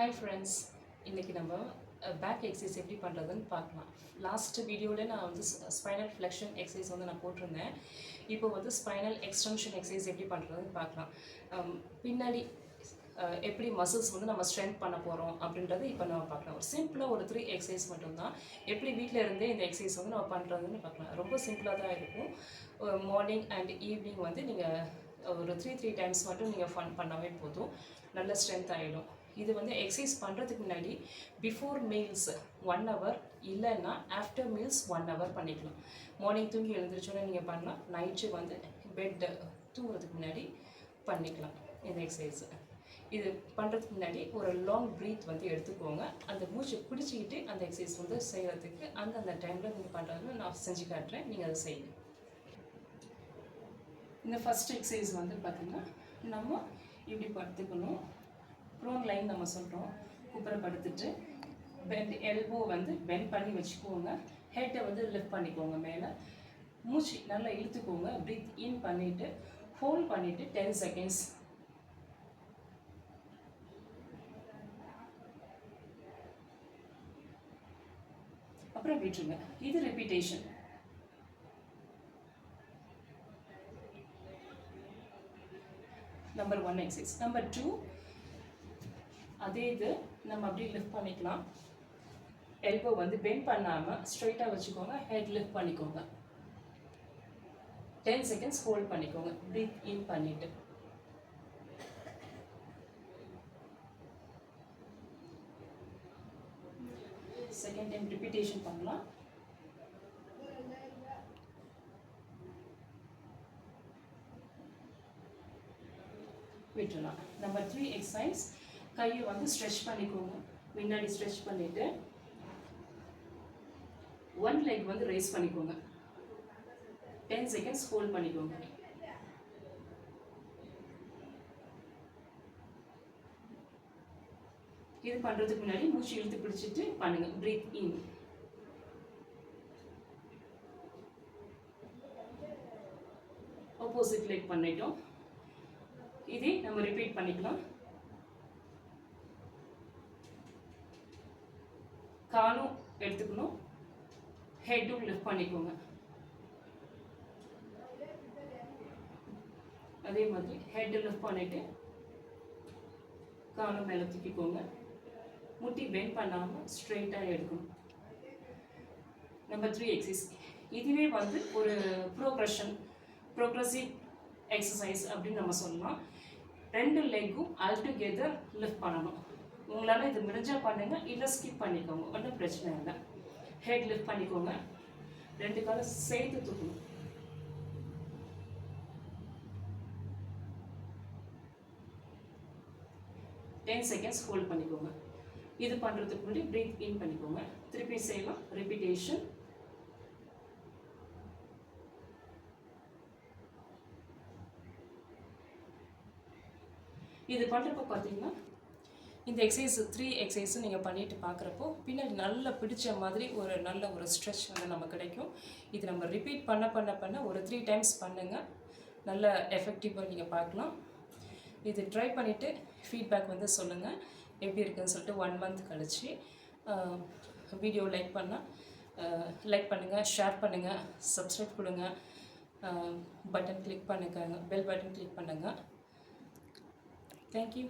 Hi friends இன்றைக்கி நம்ம back exercise எப்படி பண்ணுறதுன்னு பார்க்கலாம். லாஸ்ட் வீடியோவில் நான் வந்து ஸ்பைனல் ஃப்ளெக்ஷன் எக்ஸசைஸ் வந்து நான் போட்டிருந்தேன். இப்போ வந்து ஸ்பைனல் எக்ஸ்டென்ஷன் எக்ஸசைஸ் எப்படி பண்ணுறதுன்னு பார்க்கலாம். பின்னாடி எப்படி மசில்ஸ் வந்து நம்ம ஸ்ட்ரென்த் பண்ண போகிறோம் அப்படின்றது இப்போ நம்ம பார்க்கலாம். ஒரு சிம்பிளாக ஒரு த்ரீ எக்ஸசைஸ் மட்டும்தான். எப்படி வீட்டில் இருந்தே இந்த எக்ஸசைஸ் வந்து நம்ம பண்ணுறதுன்னு பார்க்கலாம். ரொம்ப சிம்பிளாக தான் இருக்கும். மார்னிங் அண்ட் ஈவினிங் வந்து நீங்கள் ஒரு த்ரீ த்ரீ டைம்ஸ் மட்டும் நீங்கள் ஃபன் பண்ணாவே போதும். நல்ல ஸ்ட்ரென்த் ஆகிடும் இது வந்து எக்ஸசைஸ் பண்ணுறதுக்கு முன்னாடி பிஃபோர் மீல்ஸ் ஒன் ஹவர் இல்லைன்னா ஆஃப்டர் மீல்ஸ் ஒன் ஹவர் பண்ணிக்கலாம். மார்னிங் தூங்கி எழுந்திரிச்சோன்னே நீங்கள் பண்ணலாம். நைட்டு வந்து பெட் தூங்குறதுக்கு முன்னாடி பண்ணிக்கலாம் இந்த எக்ஸசைஸு இது பண்ணுறதுக்கு முன்னாடி ஒரு லாங் ப்ரீத் வந்து எடுத்துக்கோங்க. அந்த மூச்சை பிடிச்சிக்கிட்டு அந்த எக்ஸசைஸ் வந்து செய்கிறதுக்கு அந்தந்த டைமில் நீங்கள் பண்ணுறதுன்னு நான் செஞ்சு காட்டுறேன். நீங்கள் அதை செய்யுங்க. இந்த ஃபஸ்ட் எக்ஸசைஸ் வந்து பார்த்திங்கன்னா நம்ம இப்படி படுத்துக்கணும். ப்ரோன் லைன் நம்ம சொல்கிறோம் குப்புற படுத்துட்டு பெண்ட் எல்போ வந்து பெண்ட் பண்ணி வச்சுக்கோங்க. ஹெட்டை வந்து லிஃப்ட் பண்ணிக்கோங்க மேலே. மூச்சு நல்லா இழுத்துக்கோங்க. ப்ரீத் இன் பண்ணிவிட்டு ஹோல்ட் பண்ணிவிட்டு டென் செகண்ட்ஸ் அப்புறம் விட்டுருங்க. இது repetition number one exercise number two அதே இது நம்ம அப்படியே லிஃப்ட் பண்ணிக்கலாம். எல்போ வந்து பெண்ட் பண்ணாமல் ஸ்ட்ரைட்டாக வச்சுக்கோங்க ஹெட் லிஃப்ட் பண்ணிக்கோங்க. டென் செகண்ட்ஸ் ஹோல்ட் பண்ணிக்கோங்க. ப்ரீத் இன் பண்ணிட்டு. செகண்ட் டைம் ரிப்பீட்டேஷன் பண்ணலாம். விட்டுறலாம். நம்பர் த்ரீ எக்ஸசைஸ் கையை வந்து ஸ்ட்ரெச் பண்ணிக்கோங்க. முன்னாடி ஸ்ட்ரெச் பண்ணிட்டு ஒன் லெக் வந்து ரைஸ் பண்ணிக்கோங்க. டென் செகண்ட்ஸ் ஹோல்ட் பண்ணிக்கோங்க. இது பண்ணுறதுக்கு முன்னாடி மூச்சு இழுத்து பிடிச்சிட்டு பண்ணுங்க. பிரீத் இன் ஆப்போசிட் லெக் பண்ணிட்டோம். இதே நம்ம ரிப்பீட் பண்ணிக்கலாம். காலும் எடுத்துக்கணும். ஹெட்டும் லிஃப்ட் பண்ணிக்கோங்க. அதே மாதிரி ஹெட் லிஃப்ட் பண்ணிட்டு காலும் மேலே தூக்கிக்கோங்க. முட்டி பெண்ட் பண்ணாமல் ஸ்ட்ரெயிட்டாக எடுக்கணும். நம்பர் த்ரீ எக்ஸசைஸ் இதுவே வந்து ஒரு ப்ரோக்ரஷன் ப்ரோக்ரஸிவ் எக்ஸசைஸ் அப்படின்னு நம்ம சொல்லலாம். ரெண்டு லெக்கும் ஆல்டுகெதர் லிஃப்ட் பண்ணணும். உங்களால் இது முடிஞ்சால் பண்ணுங்க இல்லை ஸ்கிப் பண்ணிக்கோங்க. ஒன்றும் பிரச்சனை இல்லை. ஹெட் லிஃப்ட் பண்ணிக்கோங்க. ரெண்டு காலம் சேர்த்து தூக்கணும். டென் செகண்ட்ஸ் ஹோல்ட் பண்ணிக்கோங்க. இது பண்ணுறதுக்கு முன்னாடி ப்ரீத் இன் பண்ணிக்கோங்க. திருப்பி செய்யலாம். ரிப்பீட்டேஷன் இது பண்ணுறப்போ பார்த்தீங்கன்னா இந்த எக்ஸசைஸ் த்ரீ எக்ஸசைஸும் நீங்கள் பண்ணிட்டு பார்க்குறப்போ பின்னாடி நல்லா பிடிச்ச மாதிரி ஒரு நல்ல ஒரு ஸ்ட்ரெச் வந்து நம்ம கிடைக்கும். இது நம்ம ரிப்பீட் பண்ண பண்ண பண்ண ஒரு த்ரீ டைம்ஸ் பண்ணுங்கள் நல்ல எஃபெக்டிவாக நீங்கள் பார்க்கலாம். இது ட்ரை பண்ணிவிட்டு ஃபீட்பேக் வந்து சொல்லுங்கள் எப்படி இருக்குதுன்னு சொல்லிட்டு ஒன் மந்த் கழிச்சு வீடியோ லைக் பண்ணால் லைக் பண்ணுங்கள் ஷேர் பண்ணுங்கள் சப்ஸ்கிரைப் கொடுங்க பட்டன் கிளிக் பண்ணுங்க பெல் பட்டன் கிளிக் பண்ணுங்கள் தேங்க்யூ